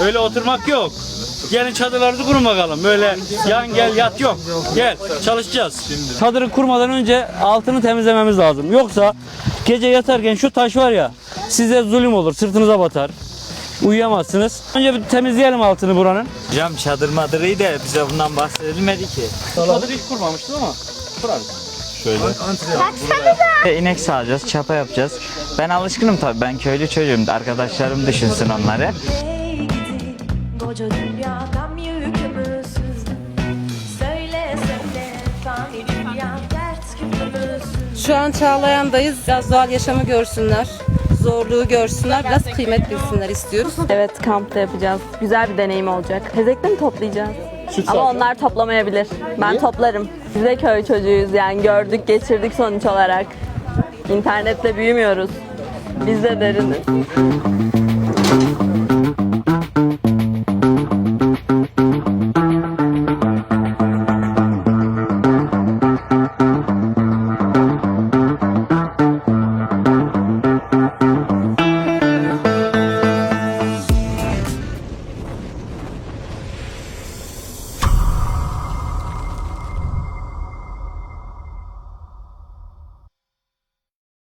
Öyle oturmak yok. Gelin çadırlarınızı kurun bakalım. Böyle yan gel yat yok. Gel çalışacağız. Çadırı kurmadan önce altını temizlememiz lazım. Yoksa gece yatarken şu taş var ya size zulüm olur. Sırtınıza batar. Uyuyamazsınız. Önce bir temizleyelim altını buranın. Hocam çadır madırıyı da bize bundan bahsedilmedi ki. Çadır hiç kurmamıştım ama kurarız. İnek sağacağız, çapa yapacağız. Ben alışkınım tabii. Ben köylü çocuğum. Arkadaşlarım düşünsün onları. Şu an Çağlayan'dayız. Biraz doğal yaşamı görsünler. Zorluğu görsünler. Biraz kıymet bilsinler istiyoruz. Evet kampta yapacağız. Güzel bir deneyim olacak. Tezekle mi toplayacağız? Ama onlar toplamayabilir. Ben toplarım. Biz de köy çocuğuyuz yani gördük geçirdik sonuç olarak. İnternette büyümüyoruz. Biz de deriz.